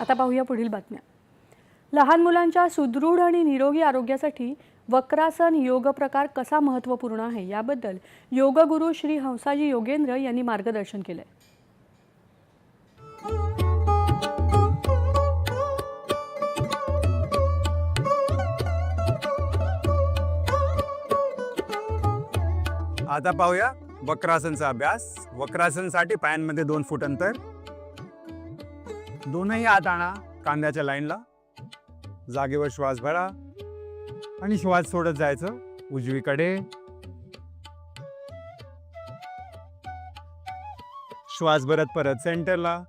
आता पाहूया पुढील बातम्या. लहान मुलांच्या सुदृढ आणि निरोगी आरोग्यासाठी वक्रासन योग प्रकार कसा महत्त्वपूर्ण आहे याबद्दल योगगुरू श्री हंसाजी योगेंद्र यांनी मार्गदर्शन केलंय. आता पाहूया वक्रासनचा अभ्यास. वक्रासनसाठी पायांमध्ये दोन फूट अंतर दोनही आत आणा कांद्याच्या लाईनला. जागेवर श्वास भरा आणि श्वास सोडत जायचं उजवीकडे. श्वास भरत परत सेंटरला.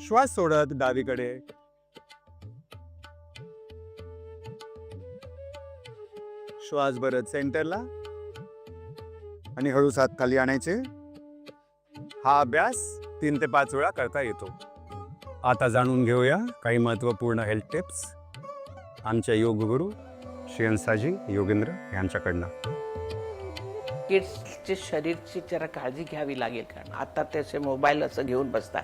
श्वास सोडत डावीकडे. श्वास भरत सेंटरला. आणि हळू हात खाली आणायचे. हा अभ्यास तीन ते पाच वेळा करता येतो. आता जाणून घेऊया काही महत्त्वपूर्ण हेल्थ टिप्स आमच्या योगगुरू श्रेयंसाजी योगेंद्र यांच्याकडनं. किड्सचे शरीरची जरा काळजी घ्यावी लागेल कारण आता त्याचे मोबाईल असं घेऊन बसतात.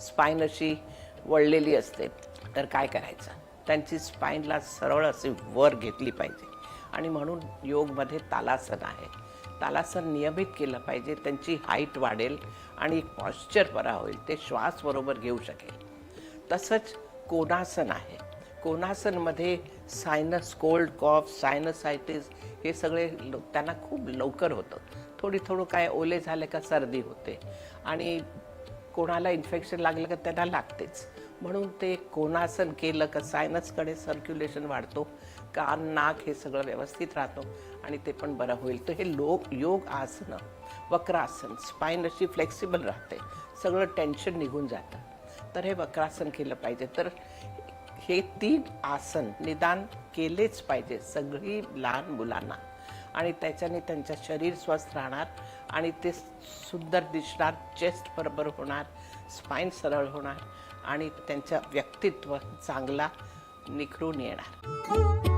स्पाईन अशी वळलेली असते. तर काय करायचं? त्यांची स्पाईनला सरळ असे वर घेतली पाहिजे. आणि म्हणून योगमध्ये तालासन आहे. तालासन नियमित केलं पाहिजे त्यांची हाईट वाढेल आणि एक पॉश्चर बरा होईल ते श्वास बरोबर घेऊ शकेल. तसंच कोणासन आहे? कोणासनमध्ये सायनस कोल्ड कॉफ सायनसायटिस हे सगळे त्यांना खूप लवकर होतं. थोडी थोडं काय ओले झाले का सर्दी होते आणि कोणाला इन्फेक्शन लागलं का त्यांना लागतेच. म्हणून ते कोणासन केलं का सायनसकडे सर्क्युलेशन वाढतो कान नाक हे सगळं व्यवस्थित राहतो आणि ते पण बरं होईल. तर हे लोक योग आसनं वक्रासन स्पाईन अशी फ्लेक्सिबल राहते. सगळं टेन्शन निघून जातं. तर हे वक्रासन केलं पाहिजे. तर हे तीन आसन निदान केलेच पाहिजे सगळी लहान मुलांना. आणि त्याच्याने त्यांचं शरीर स्वस्थ राहणार आणि ते सुंदर दिसणार चेस्ट बरोबर होणार स्पाईन सरळ होणार. आणि त्यांचं व्यक्तित्व चांगला निखरून येणार.